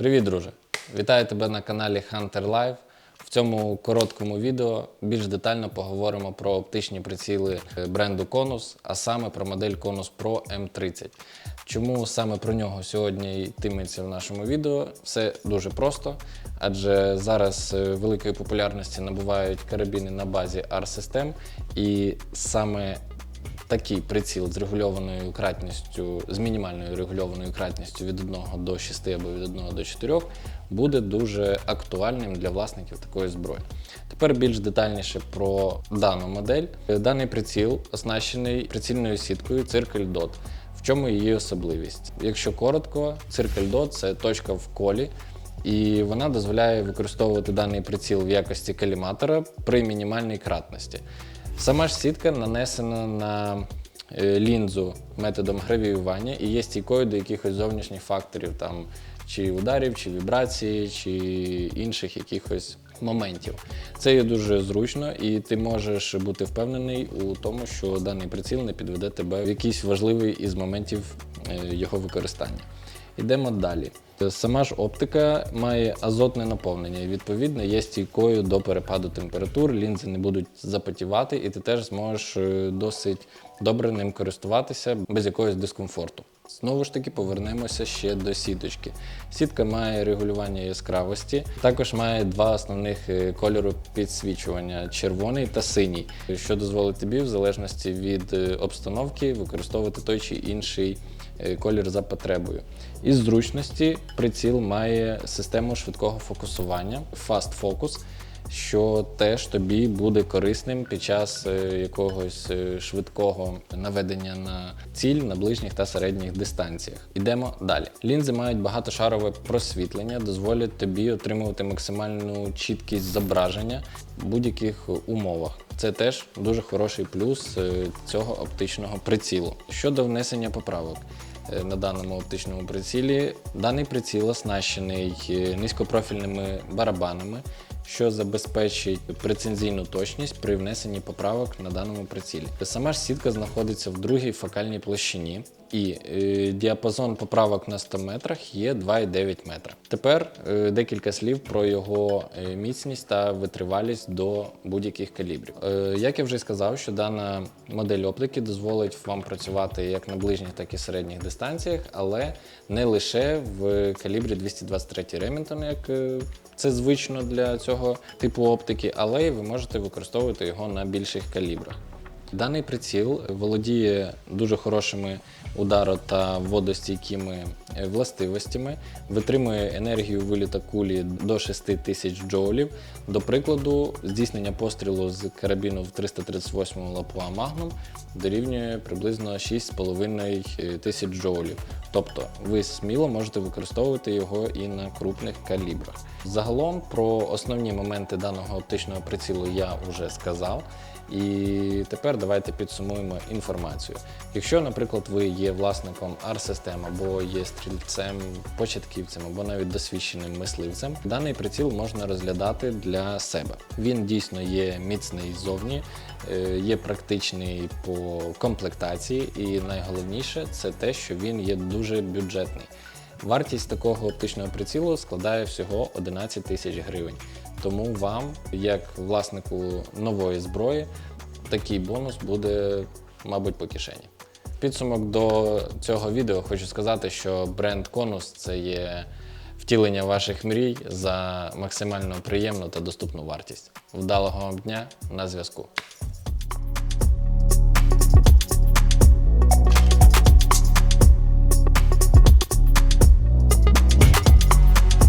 Привіт, друже! Вітаю тебе на каналі Hunter Live. В цьому короткому відео більш детально поговоримо про оптичні приціли е, бренду Conus, а саме про модель Conus Pro M30. Чому саме про нього сьогодні йтиметься в нашому відео? Все дуже просто, адже зараз е, великої популярності набувають карабіни на базі R-систем, і саме такий приціл з регульованою кратністю, з мінімальною регульованою кратністю від 1 до 6 або від 1 до 4 буде дуже актуальним для власників такої зброї. Тепер більш детальніше про дану модель. Даний приціл оснащений прицільною сіткою Circle Dot. В чому її особливість? Якщо коротко, Circle Dot – це точка в колі, і вона дозволяє використовувати даний приціл в якості каліматора при мінімальній кратності. Сама ж сітка нанесена на е, лінзу методом гравіювання і є стійкою до якихось зовнішніх факторів, там чи ударів, чи вібрації, чи інших якихось моментів. Це є дуже зручно, і ти можеш бути впевнений у тому, що даний приціл не підведе тебе в якийсь важливий із моментів е, його використання. Йдемо далі. Сама ж оптика має азотне наповнення і відповідно є стійкою до перепаду температур, лінзи не будуть запотівати, і ти теж зможеш е, досить добре ним користуватися без якогось дискомфорту. Знову ж таки, повернемося ще до сіточки. Сітка має регулювання яскравості, також має два основних е, кольору підсвічування червоний та синій, що дозволить тобі, в залежності від е, обстановки, використовувати той чи інший е, колір за потребою. Із зручності приціл має систему швидкого фокусування Fast Focus, що теж тобі буде корисним під час е, якогось е, швидкого наведення на ціль на ближніх та середніх дистанціях. Ідемо далі. Лінзи мають багатошарове просвітлення, дозволять тобі отримувати максимальну чіткість зображення в будь-яких умовах. Це теж дуже хороший плюс е, цього оптичного прицілу. Щодо внесення поправок. На даному оптичному прицілі даний приціл оснащений низькопрофільними барабанами, що забезпечить прецензійну точність при внесенні поправок на даному прицілі. Сама ж сітка знаходиться в другій фокальній площині, і е, діапазон поправок на 100 метрах є 2,9 метра. Тепер е, декілька слів про його е, міцність та витривалість до будь-яких калібрів. Е, як я вже сказав, що дана модель оптики дозволить вам працювати як на ближніх, так і середніх дистанціях, але не лише в калібрі 223 Remington, як е, це звично для цього типу оптики, але й ви можете використовувати його на більших калібрах. Даний приціл володіє дуже хорошими ударо та водостійкими властивостями, витримує енергію виліта кулі до 6000 джоулів. До прикладу, здійснення пострілу з карабіну в 338 лапуа Magnum дорівнює приблизно 6,5 тисяч джоулів. Тобто ви сміло можете використовувати його і на крупних калібрах. Загалом про основні моменти даного оптичного прицілу я вже сказав. І тепер давайте підсумуємо інформацію. Якщо, наприклад, ви є власником AR-систем або є стрільцем, початківцем або навіть досвідченим мисливцем, даний приціл можна розглядати для себе. Він дійсно є міцний ззовні, е, є практичний по комплектації, і найголовніше це те, що він є дуже бюджетний. Вартість такого оптичного прицілу складає всього 11 тисяч гривень. Тому вам, як власнику нової зброї, такий бонус буде, мабуть, по кишені. Підсумок до цього відео хочу сказати, що бренд Конус це є втілення ваших мрій за максимально приємну та доступну вартість. Вдалого вам дня на зв'язку.